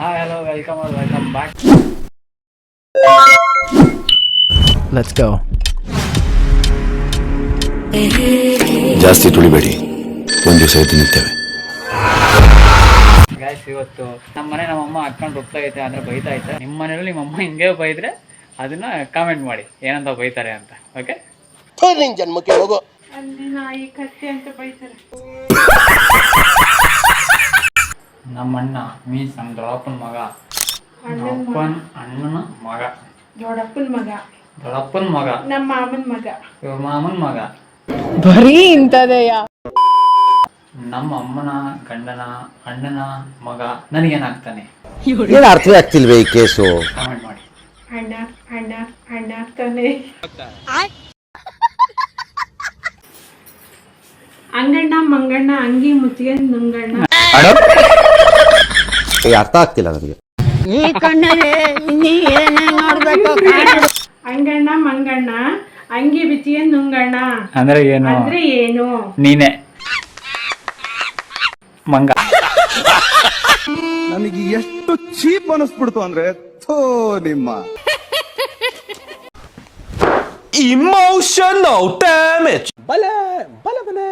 Hello welcome welcome back let's go ಜಾಸ್ತಿ ತುಳಿಬೇಡಿ. ಒಂದು ದಿವಸ ಎದ್ದು ನಿಲ್ತೇವೆ ಗ್ಯಾಸ್ ಇವತ್ತು ನಮ್ಮ ಮನೆ ನಮ್ಮಮ್ಮ ಹಾಕೊಂಡು ಹೋಗ್ತಾ ಐತೆ ಅಂದ್ರೆ ಬೈತಾ ಐತೆ. ನಿಮ್ಮ ಮನೇಲಿ ನಿಮ್ಮ ಅಮ್ಮ ಹಿಂಗೆ ಬೈದ್ರೆ ಅದನ್ನ ಕಾಮೆಂಟ್ ಮಾಡಿ ಏನಂತ ಬೈತಾರೆ ಅಂತ ಓಕೆ ಅಲ್ಲಿ ನಾಯಿ ಕತ್ತೆ ಅಂತ ಬೈತಾರೆ. ನಮ್ಮ ಅಣ್ಣ ಮೀನ್ಸ್ ನಮ್ಮ ದೊಡ್ಡಪ್ಪನ ಮಗ. ಅಪ್ಪನ ಅಣ್ಣನ ಮಗ. ದೊಡ್ಡಪ್ಪನ ಮಗ. ದೊಡ್ಡಪ್ಪನ ಮಗ. ನಮ್ಮ ಮಾಮನ ಮಗ. ಇವ್ರ ಮಾಮನ ಮಗ. ಬರೀ ಇಂಥದೆಯ? ನಮ್ಮ ಅಮ್ಮನ ಗಂಡನ ಅಣ್ಣನ ಮಗ ನನಗೇನಾಗ್ತಾನೆ? ಏನು ಅರ್ಥವೇ ಆಗ್ತಿಲ್ವೇ ಈ ಕೇಸು? ಕಾಮೆಂಟ್ ಮಾಡಿ. ಅಣ್ಣ ಅಣ್ಣ ಅಣ್ಣ ಆಗ್ತಾನೆ. ಅಂಗಣ್ಣ ಮಂಗಣ್ಣ ಅಂಗಿ ಮುತ್ತಿಗೆ ನುಂಗಣ್ಣ. ಅರ್ಥ ಆಗ್ತಿಲ್ಲ ನನಗೆ. ಈ ಕಣ್ಣಲ್ಲಿ ಇನ್ನೀ ಏನೇ ನೋಡ್ಬೇಕು ಅಂಗಣ್ಣ ಮಂಗಣ್ಣ ಅಂಗಿ ಬಿಚ್ಚಿಗೆ ನುಂಗಣ್ಣ. ಅಂದ್ರೆ ಏನು? ಅಂದ್ರೆ ಏನು? ನೀನೆ. ಮಂಗ. ನನಗೆ ಎಷ್ಟು ಚೀಪ್ ಅನಿಸ್ಬಿಡ್ತು ಅಂದ್ರೆ ಥೋ ನಿಮ್ಮ. ಬಲ damage.